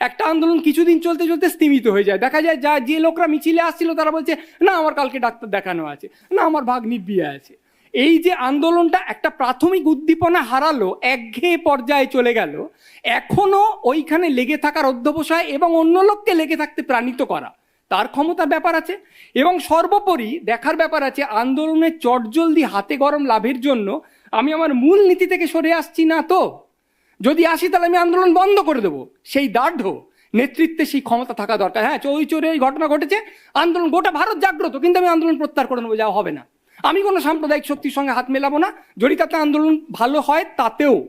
একটা আন্দোলন কিছুদিন চলতে চলতে স্তীমিত হয়ে যায়। দেখা যায় যা যে লোকরা মিছিলে আসছিল, তারা বলছে, না, আমার কালকে ডাক্তার দেখানো আছে। না, আমার ভাগ্নির বিয়ে আছে। এই যে আন্দোলনটা একটা প্রাথমিক উদ্দীপনা হারালো, একঘেয়ে পর্যায়ে চলে গেল, এখনও ওইখানে লেগে থাকার অধ্যবসায় এবং অন্য লোককে লেগে থাকতে প্রাণিত করা। তার ক্ষমতার ব্যাপার আছে। এবং সর্বোপরি দেখার ব্যাপার আছে, আন্দোলনের চটজলদি হাতে গরম লাভের জন্য আমি আমার মূল নীতি থেকে সরে আসছি না তো? যদি আসি তাহলে আমি আন্দোলন বন্ধ করে দেবো। সেই দার্ঢ নেতৃত্বে সেই ক্ষমতা থাকা দরকার। হ্যাঁ চৌরি চোরে এই ঘটনা ঘটেছে। আন্দোলন, গোটা ভারত জাগ্রত, কিন্তু আমি আন্দোলন প্রত্যাহার করে নেব যাওয়া হবে না। আমি কোনো সাম্প্রদায়িক শক্তির সঙ্গে হাত মেলাবো না। যদি তাতে আন্দোলন ভালো হয় তাতেও।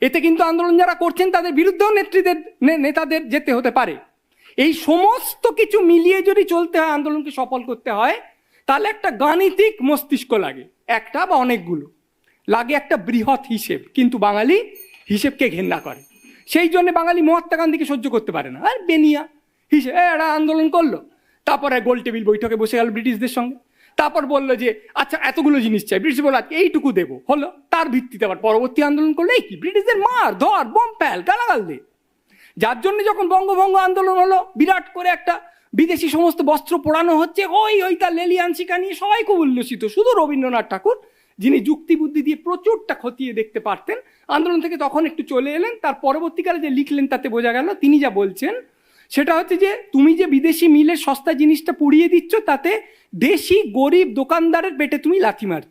এতে কিন্তু আন্দোলন যারা করছেন, তাদের বিরুদ্ধেও নেতৃত্বের নে- নেতাদের যেতে হতে পারে। এই সমস্ত কিছু মিলিয়ে যদি চলতে হয়, আন্দোলনকে সফল করতে হয়, তাহলে একটা গাণিতিক মস্তিষ্ক লাগে। একটা বা অনেকগুলো। লাগে একটা বৃহৎ হিসেব। কিন্তু বাঙালি হিসেবকে ঘেন্না করে। সেই জন্য বাঙালি মহাত্মা গান্ধীকে সহ্য করতে পারে না। আর বেনিয়া হিসেব এরা আন্দোলন করল। তারপরে গোল টেবিল বৈঠকে বসে গেল ব্রিটিশদের সঙ্গে। তারপর বলল যে আচ্ছা এতগুলো জিনিস চাই। ব্রিটিশ বলল, আজকে এইটুকু দেবো। হলো, তার ভিত্তিতে আবার পরবর্তী আন্দোলন করলে। কি? ব্রিটিশদের মার, ধর, বোম, প্যাল, গালাগাল দে যার জন্য যখন বঙ্গভঙ্গ আন্দোলন হলো, বিরাট করে একটা বিদেশি সমস্ত বস্ত্র পোড়ানো হচ্ছে। ওই ওই তার লেলিয়ান শিকা নিয়ে সবাই খুব উল্লসিত। শুধু রবীন্দ্রনাথ ঠাকুর যিনি যুক্তিবুদ্ধি দিয়ে প্রচুরটা খতিয়ে দেখতে পারতেন, আন্দোলন থেকে তখন একটু চলে এলেন, তার পরবর্তীকালে যে লিখলেন তাতে বোঝা গেল, তিনি যা বলছেন, সেটা হচ্ছে যে তুমি যে বিদেশি মিলের সস্তা জিনিসটা পুড়িয়ে দিচ্ছ, তাতে দেশি গরিব দোকানদারের পেটে তুমি লাথি মারছো।